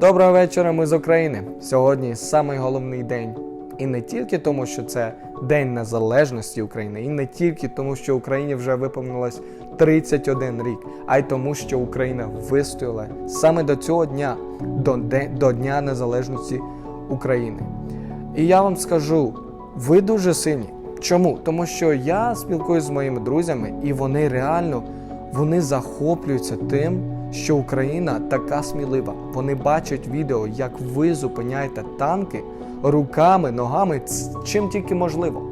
Доброго вечора, ми з України. Сьогодні самий головний день. І не тільки тому, що це День Незалежності України, і не тільки тому, що Україні вже виповнилось 31 рік, а й тому, що Україна вистояла саме до цього дня, до, до Дня Незалежності України. І я вам скажу, ви дуже сильні. Чому? Тому що я спілкуюся з моїми друзями, і вони реально вони захоплюються тим, що Україна така смілива. Вони бачать відео, як ви зупиняєте танки руками, ногами, чим тільки можливо.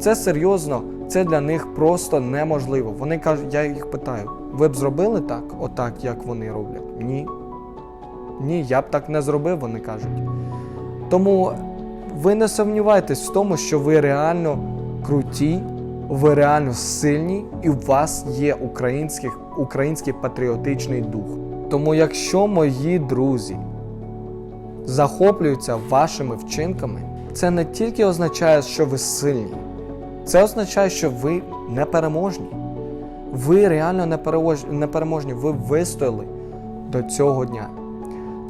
Це серйозно, це для них просто неможливо. Вони кажуть, я їх питаю: ви б зробили так, отак, як вони роблять? Ні. Ні, я б так не зробив, вони кажуть. Тому ви не сумнівайтесь в тому, що ви реально круті, ви реально сильні, і у вас є українських, український патріотичний дух. Тому, якщо мої друзі захоплюються вашими вчинками, це не тільки означає, що ви сильні, це означає, що ви непереможні. Ви реально неперемож- непереможні, ви вистояли до цього дня.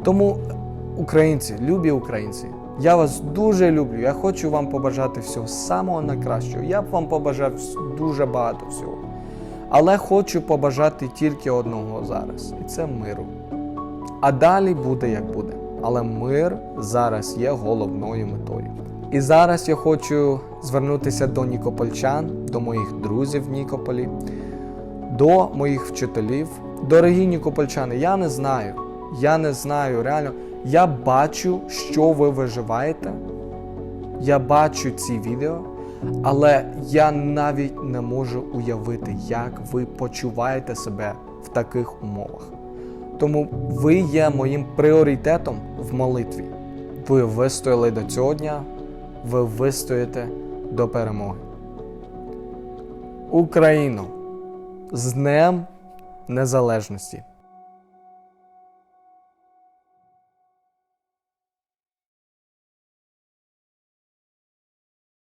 Тому, українці, любі українці, я вас дуже люблю. Я хочу вам побажати всього самого найкращого. Я б вам побажав дуже багато всього. Але хочу побажати тільки одного зараз, і це миру. А далі буде як буде. Але мир зараз є головною метою. І зараз я хочу звернутися до нікопольчан, до моїх друзів в Нікополі, до моїх вчителів. Дорогі нікопольчани, я не знаю. Я не знаю реально. Я бачу, що ви виживаєте. Я бачу ці відео, але я навіть не можу уявити, як ви почуваєте себе в таких умовах. Тому ви є моїм пріоритетом в молитві. Ви вистояли до цього дня, ви вистоїте до перемоги. Україно! З Днем Незалежності!